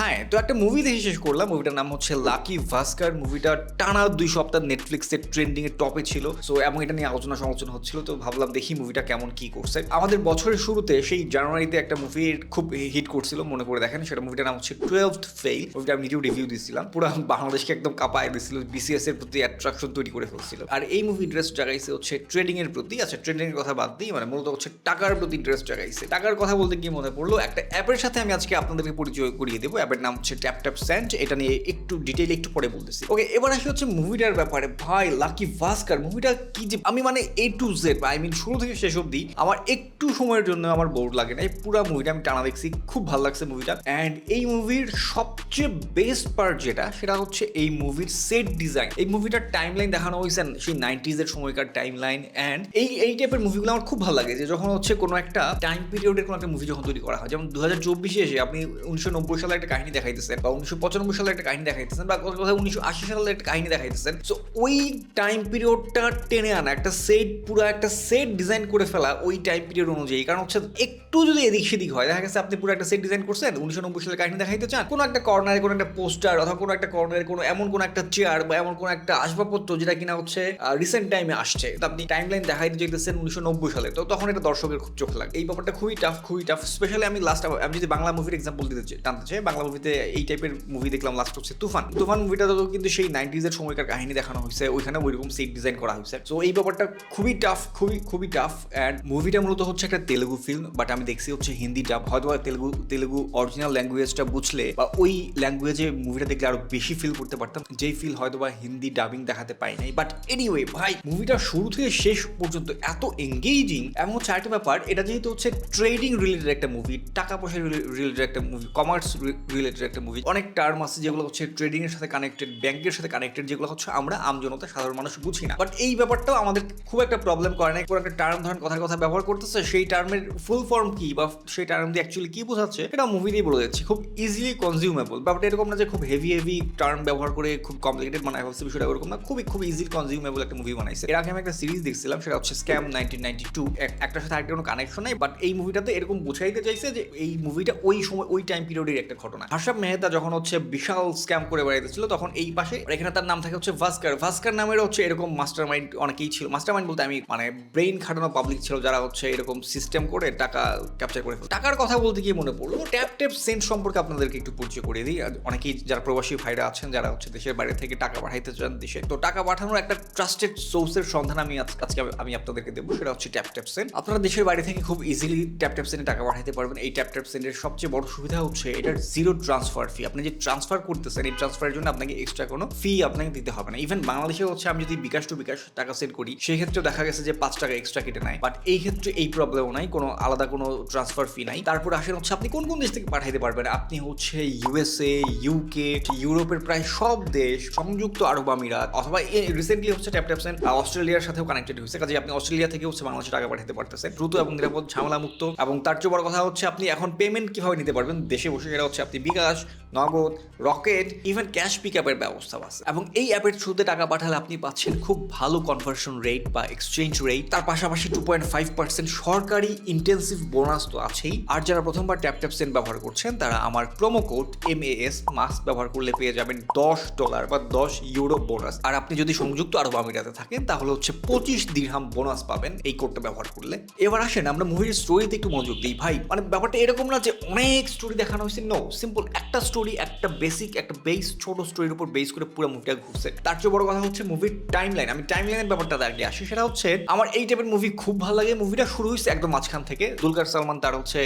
হ্যাঁ তো একটা মুভি দেখে শেষ করলাম। মুভিটার নাম হচ্ছে লাকি ভাস্কার। মুভিটা টানা দুই সপ্তাহ নেটফ্লিক্সের ট্রেন্ডিং এর টপে ছিল। সো এবং এটা নিয়ে আলোচনা সমালোচনা হচ্ছিল। তো ভাবলাম দেখি মুভিটা কেমন, কি করছে। আমাদের বছরের শুরুতে সেই জানুয়ারিতে একটা মুভি খুব হিট করছিল, মনে করে দেখেন। সেটা মুভিটার নাম হচ্ছে টুয়েলভ ফেইল মুভিটা আমি নিজেও রিভিউ দিয়েছিলাম পুরো বাংলাদেশকে একদম কাঁপায় দিয়েছিল বিসিএস এর প্রতি অ্যাট্রাকশন তৈরি করে ফেলছিল। আর এই মুভি ইন্টারেস্ট জাগাইছে হচ্ছে ট্রেডিং এর প্রতি। আচ্ছা ট্রেডিং এর কথা বাদ দিই মানে মূলত হচ্ছে টাকার প্রতি ইন্টারেস্ট জাগাইছে। টাকার কথা বলতে গিয়ে মনে পড়ল, একটা অ্যাপের সাথে আমি আজকে আপনাদেরকে পরিচয় করিয়ে দেবো। অ্যাপের নাম হচ্ছে ট্যাপ ট্যাপ স্যান্ড এটা নিয়ে একটু ডিটেইল একটু পরে বলতেছি। ওকে এবার আসি হচ্ছে মুভিটার ব্যাপারে। ভাই লাকি ভাস্কার মুভিটা কি যে আমি মানে A to Z I mean শুরু থেকে শেষ অবধি আমার একটু সময়ের জন্য আমার বোর্ড লাগে না। এই পুরো মুভিটা আমি টানা দেখছি, খুব ভালো লাগছে মুভিটা অ্যান্ড এই মুভির সবচেয়ে বেস্ট পার্ট যেটা, সেটা হচ্ছে এই মুভির সেট ডিজাইন এই মুভিটার টাইম লাইন দেখানো হয়েছে সেই নাইনটিজের সময়কার টাইম লাইন অ্যান্ড এই এই টাইপের মুভিগুলো আমার খুব ভালো লাগে যে যখন হচ্ছে কোনো একটা টাইম পিরিয়ডের কোনো একটা মুভি যখন তৈরি করা হয়, যেমন দু হাজার চব্বিশে এসে আপনি উনিশশো নব্বই সালে একটা কাহিনী দেখাইতেছেন বা উনিশশো পঁচানব্বই সালে একটা কাহিনী দেখাইতেছেন বা কথা উনিশশো আশি সালে একটা কাহিনী দেখাইতেছেন। সো ওই টাইম পিরিয়ডটা টেনে আনা, একটা সেট পুরো একটা সেট ডিজাইন করে ফেলা ওই টাইম পিরিয়ড অনুযায়ী। কারণ হচ্ছে, একটু যদি এদিক সেদিক হয়, দেখা গেছে আপনি পুরো একটা সেট ডিজাইন করছেন, উনিশশো নব্বই সালের কাহিনী দেখাইতে চান, কোনো একটা কর্নারে কোনো একটা পোস্টার অথবা কোনো একটা কর্নারে কোনো এমন কোনো একটা চেয়ার বা এমন কোনো একটা আসবাবপত্র যেটা কিনা হচ্ছে রিসেন্ট টাইমে আসছে। তো আপনি টাইম লাইন দেখাইতে চাইতেছেন উনিশশো নব্বই সালে। তো তখন এটা দর্শকের খুব চোখ লাগে। এই ব্যাপারটা খুবই টাফ খুবই টাফ স্পেশালি আমি লাস্ট আমি যদি বাংলা মুভির এক্সাম্পল দিতে টানতে চাই, বাংলা মুভিতে এই টাইপের মুভি দেখলাম লাস্ট হচ্ছে তুফান। তুফান মুভিটা তো কিন্তু সেই নাইনটিজের সময়কার কাহিনী দেখানো হয়েছে। ওইখানে ওইরকম সেট ডিজাইন করা হয়েছে। তো এই ব্যাপারটা খুবই টাফ খুবই খুবই টাফ অ্যান্ড মুভিটা মূলত হচ্ছে একটা তেলেগু ফিল্ম বাট আমি দেখছি হচ্ছে হিন্দি ডাব হয়তো তেলেগু তেলেগু অরিজিনাল ল্যাঙ্গুয়েজটা বুঝলে বা ওই ল্যাঙ্গুয়েজে মুভিটা দেখলে আরও বেশি ফিল করতে পারতাম, যেই ফিল হয়তো বা হিন্দি ডাবিং দেখাতে পাই নাই। বাট এনিওয়ে ভাই মুভিটা শুরু থেকে শেষ পর্যন্ত এত এঙ্গেজিং এবং হচ্ছে আরেকটা ব্যাপার, এটা যেহেতু হচ্ছে ট্রেডিং রিলেটেড একটা মুভি টাকা পয়সা রিলেটেড একটা মুভি কমার্স রিলেটেড একটা মুভি অনেক টার্ম আছে যেগুলো হচ্ছে ট্রেডিং এর সাথে কানেক্টেড ব্যাংকের সাথে কানেক্টেড যেগুলো হচ্ছে আমরা আমজনতা সাধারণ মানুষ বুঝি না। বাট এই ব্যাপারটাও আমাদের খুব একটা প্রবলেম করে না একটা টার্ম ধরেন কথার কথা ব্যবহার করতেছে, সেই টার্মের ফুল ফর্ম কি বা সেই টার্ম দিয়ে অ্যাকচুয়ালি কি বোঝাচ্ছে, এটা মুভি দিয়ে বলে যাচ্ছে খুব ইজিলি কনজিউমেবল ব্যাপারটা এরকম না যে খুব হেভি হেভি টার্ম ব্যবহার করে খুব কমপ্লিকেটেড বানায় ফেলছে বিষয়টা এরকম না। খুবই খুব ইজিলি কনজিউমেবল একটা মুভি বানাইছে। এর আগে আমি একটা সিরিজ দেখছিলাম, সেটা হচ্ছে স্ক্যাম নাইনটিন নাইনটি টু একটার সাথে আরেকটা কোনো কানেকশন নেই বাট এই মুভিটাতে এরকম বোঝাইতে চাইছে যে এই মুভিটা ওই সময়, ওই টাইম পিরিয়ডের একটা ঘটনা। হার্ষব মেহতা যখন হচ্ছে বিশাল স্ক্যাম করে বেড়াইতেছিল, তখন এই পাশে এখানে তার নাম থাকে হচ্ছে ভাস্কার। ভাস্কার নামের হচ্ছে এরকম মাস্টার মাইন্ড অনেকেই ছিল। মাস্টার মাইন্ড বলতে আমি মানে ব্রেইন খাটানো পাবলিক ছিল যারা হচ্ছে এরকম সিস্টেম করে টাকা ক্যাপচার করে টাকার কথা বলতে গিয়ে মনে পড়ল ট্যাপ ট্যাপ সেন্ট সম্পর্কে আপনাদেরকে একটু পরিচয় করে দিই। অনেকেই যারা প্রবাসী ভাইরা আছেন, যারা হচ্ছে দেশের বাইরে থেকে টাকা পাঠাইতে চান দেশে, তো টাকা পাঠানোর একটা ট্রাস্টেড সোর্সের সন্ধান আমি আজকে আমি- আপনাদেরকে দেবো, সেটা হচ্ছে ট্যাপ ট্যাপ সেন্ট আপনারা দেশের বাইরে থেকে খুব ইজিলি ট্যাপ ট্যাপ সেন্টে টাকা পাঠাতে পারবেন। এই ট্যাপ ট্যাপ সেন্টের সবচেয়ে বড় সুবিধা হচ্ছে এটার জিরো ট্রান্সফার ফি আপনি যে ট্রান্সফার করতেছেন, এই ট্রান্সফারের জন্য আপনাকে এক্সট্রা কোনো ফি আপনাকে দিতে হবে না। ইভেন বাংলাদেশে হচ্ছে আমি যদি বিকাশ টু বিকাশ টাকা সেন্ড করি সেই ক্ষেত্রে দেখা গেছে যে পাঁচ টাকা এক্সট্রা কেটে নেয়। বাট এই ক্ষেত্রে এই প্রবলেমও নাই, কোনো আলাদা কোনো ট্রান্সফার ফি নাই। তারপর আসেন হচ্ছে আপনি কোন কোন দেশ থেকে পাঠাইতে পারবেন? আপনি হচ্ছে ইউএসএ ইউকে ইউরোপের প্রায় সব দেশ, সংযুক্ত আরব আমিরাত, অথবা রিসেন্টলি হচ্ছে ট্যাপ ট্যাপসেন অস্ট্রেলিয়ার সাথেও কানেক্টেড হয়েছে। কাজে আপনি অস্ট্রেলিয়া থেকে হচ্ছে বাংলাদেশে টাকা পাঠাতে পারতেছেন। দ্রুত এবং নিরাপদ ঝামেলা মুক্ত এবং তার চেয়ে বড় কথা হচ্ছে আপনি এখন পেমেন্ট কীভাবে নিতে পারবেন? দেশে বসে সেটা হচ্ছে আপনি বিকাশ, নগদ, রকেট ইভেন ক্যাশ পিক আপের ব্যবস্থাও আছে। এবং এই অ্যাপের থ্রুতে টাকা পাঠালে আপনি পাচ্ছেন খুব ভালো কনভার্সন রেট বা এক্সচেঞ্জ রেট তার পাশাপাশি টু পয়েন্ট ফাইভ পার্সেন্ট সরকারি ইন্টেন্সিভ বোনাস তো আছেই। আর যারা প্রথমবার ট্যাপ ট্যাপ সেন্ট ব্যবহার করছেন, তারা আমার প্রোমো কোড এম এস মাস ব্যবহার করলে পেয়ে যাবেন দশ ডলার বা দশ ইউরো বোনাস আর আপনি যদি সংযুক্ত আরব আমিরাতে থাকেন, তাহলে হচ্ছে পঁচিশ দিরহাম বোনাস পাবেন এই কোডটা ব্যবহার করলে। এবার আসেন আমরা মুভির স্টোরিতে একটু মনোযোগ দিই। ভাই মানে ব্যাপারটা এরকম না যে অনেক স্টোরি দেখানো হয়েছে। নো সিম্পল একটা স্টোরি একটা বেসিক একটা বেস ছোট স্টোরির উপর বেস করে পুরো মুভিটা ঘুরছে। তার চেয়ে বড় কথা হচ্ছে মুভির টাইম লাইন আমি টাইম লাইনের ব্যাপারটা আগে আসি। সেটা হচ্ছে, আমার এই টাইপের মুভি খুব ভালো লাগে। মুভিটা শুরু হয়েছে একদম মাঝখান থেকে। দুলকার সালমান তার হচ্ছে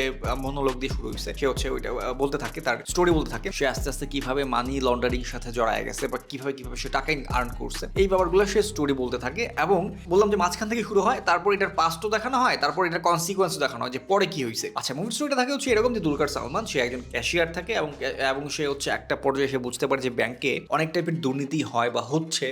মনোলগ দিয়ে শুরু হয়েছে সে হচ্ছে ওইটা বলতে থাকে, তার স্টোরি বলতে থাকে। সে আস্তে আস্তে কীভাবে মানি লন্ডারিং সাথে জড়ায় গেছে বা কীভাবে কীভাবে সে টাকা আর্ন করছে। এই ব্যাপারগুলো সে স্টোরি বলতে থাকে এবং বললাম যে মাঝখান থেকে শুরু হয়, তারপর এটার পাস্টও দেখানো হয়, তারপর এটার কনসিকোয়েন্স দেখানো হয় যে পরে কি হয়েছে আচ্ছা মুভি স্টোরিটা থাকে হচ্ছে এরকম যে দুলকার সালমান, সে একজন ক্যাশিয়ার থাকে এবং এবং সে হচ্ছে একটা পর্যায়ে সে বুঝতে পারে যে ব্যাংকে অনেক টাইপের দুর্নীতি হয় বা হচ্ছে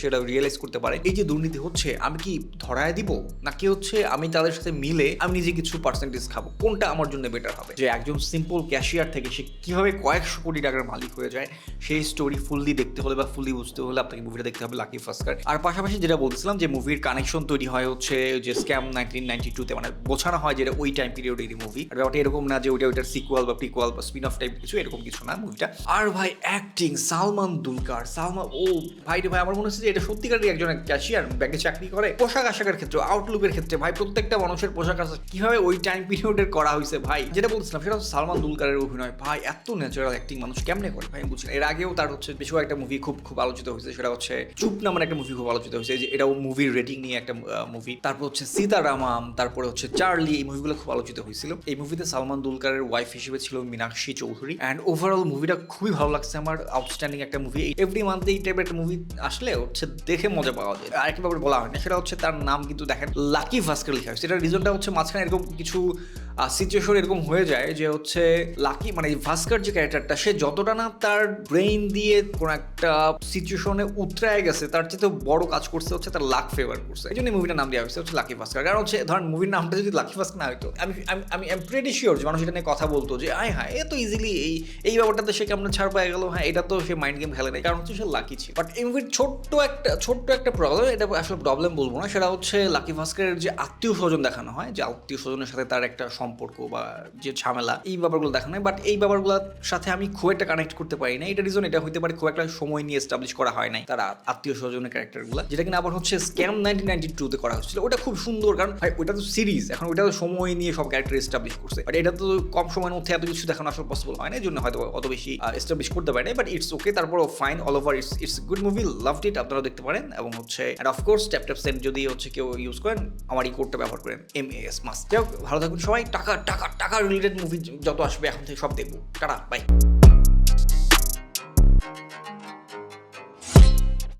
সেটা রিয়েলাইজ করতে পারে। এই যে দুর্নীতি হচ্ছে, আমি কি ধরায় দিব? নাকি হচ্ছে আমি তাদের সাথে মিলে আমি নিজে কিছু পার্সেন্টেজ খাব? কোনটা আমার জন্য বেটার হবে? যে একজন সিম্পল ক্যাশিয়ার থেকে সে কীভাবে কয়েকশো কোটি টাকার মালিক হয়ে যায়, সেই স্টোরি ফুললি দেখতে হলে বা ফুললি বুঝতে হলে আপনাকে মুভিটা দেখতে হবে লাকি ফাস্কার আর পাশাপাশি যেটা বলছিলাম যে মুভির কানেকশন তৈরি হয় হচ্ছে যে স্ক্যাম নাইনটিন নাইনটি টুতে মানে বোঝানো হয় যেটা ওই টাইম পিরিয়ডেরই মুভি আর ব্যাপারটা এরকম না যে ওইটা ওইটার সিকুয়াল বা প্রিকুয়াল বা স্পিন অফ টাইপ কিছু এরকম কিছু না মুভিটা আর ভাই অ্যাক্টিং সালমান দুলকার, সালমান ও, ভাই রে ভাই, আমার মনে হচ্ছে যে এটা সত্যিকারই একজন ক্যাশিয়ার ব্যাংকে চাকরি করে। পোশাক আশাকের ক্ষেত্রে আউটলুকের ক্ষেত্রে, ভাই, প্রত্যেকটা মানুষের পোশাক আশাক কীভাবে ওই টাইম পিরিয়ডের করা হয়েছে ভাই? যেটা বলছিলাম, সেটা হচ্ছে সালমান দুলকারের অভিনয়। ভাই, এত ন্যাচারাল অ্যাক্টিং মানুষ কেমনে করে, ভাই? আমি বুঝছি এর আগেও তার হচ্ছে বেশ একটা মুভি খুব খুব আলোচিত হয়েছে, সেটা হচ্ছে চুপ নামের একটা মুভি খুব আলোচিত হয়েছে। যে এটাও মুভির রেটিং নিয়ে একটা মুভি তারপর হচ্ছে সীতারামাম, তারপরে হচ্ছে চার্লি, এই মুভিগুলো খুব আলোচিত হয়েছিল। এই মুভিতে সালমান দুলকারের ওয়াইফ হিসেবে ছিল মীনাক্ষী চৌধুরী। অ্যান্ড ওভারঅল মুভিটা খুবই ভালো লাগছে আমার আউটস্ট্যান্ডিং একটা মুভি এভরি মান্থে এই টাইপের একটা মুভি আসলে হচ্ছে দেখে মজা পাওয়া যায়। আরেকটি ব্যাপার বলা হয় না, সেটা হচ্ছে তার নাম কিন্তু দেখেন, লাকি ভাস্কার লেখা। হয়েছে এটার রিজনটা হচ্ছে মাঝখানে এরকম কিছু সিচুয়েশন এরকম হয়ে যায় যে হচ্ছে লাকি মানে ভাস্কার যে ক্যারেক্টারটা সে যতটা না তার ব্রেইন দিয়ে কোন একটা সিচুয়েশনে উতরায় গেছে, তার চেয়ে বড় কাজ করছে হচ্ছে তার লাক ফেভার করছে। এই জন্য মুভিটার নাম দেওয়া হয়েছে হচ্ছে লাকি ভাস্কার কারণ হচ্ছে, ধরেন মুভির নামটা যদি লাকি ভাস্কার না হইতো, আমি আমি প্রেটি শিওর যে মানুষ এটা নিয়ে কথা বলতো যে, আয় হ্যাঁ এ তো ইজিলি এই এই ব্যাপারটাতে সে কেমন ছাড় পায়ে গেল? হ্যাঁ এটা তো সে মাইন্ড গেম খেলে নাই। কারণ হচ্ছে সে লাকি ছিল। বাট এই মুভির ছোট্ট একটা ছোট্ট একটা প্রবলেম এটা আসলে প্রবলেম বলব না, সেটা হচ্ছে লাকি ভাস্করের যে আত্মীয় স্বজন দেখানো হয়, যে আত্মীয় স্বজনের সাথে তার একটা সম্পর্ক বা যে ঝামেলা, এই ব্যাপারগুলো দেখানো বাট এই ব্যাপারগুলোর সাথে আমি খুব একটা কানেক্ট করতে পারি না এটা রিজন এটা হইতে পারে খুব একটা সময় নিয়ে এস্টাবলিশ করা হয় নাই তারা আত্মীয় স্বজনের ক্যারেক্টারগুলো যেটা কিনা আবার হচ্ছে স্ক্যাম নাইনটিন নাইনটি টুতে করা হচ্ছিল। ওটা খুব সুন্দর কারণ, ভাই, ওটা তো সিরিজ এখন ওটা তো সময় নিয়ে সব ক্যারেক্টার এস্টাবলিশ করছে। বাট এটা তো কম সময়ের মধ্যে এত কিছু দেখানো আসলে পসিবল হয় না এই জন্য হয়তো অত বেশি এস্টাবলিশ করতে পারে বাট ইটস ওকে তারপর fine all over it's it's good movie love it আপনারা দেখতে পারেন। এবং হচ্ছে and of course tap tap Saint যদি হচ্ছে কেউ ইউজ করেন আমার এই কোডটা ব্যবহার করেন এম এস মাস যাই হোক, ভালো থাকুন সবাই টাকা টাকা টাকা রিলেটেড মুভি যত আসবে এখন থেকে সব দেখব। Tata bye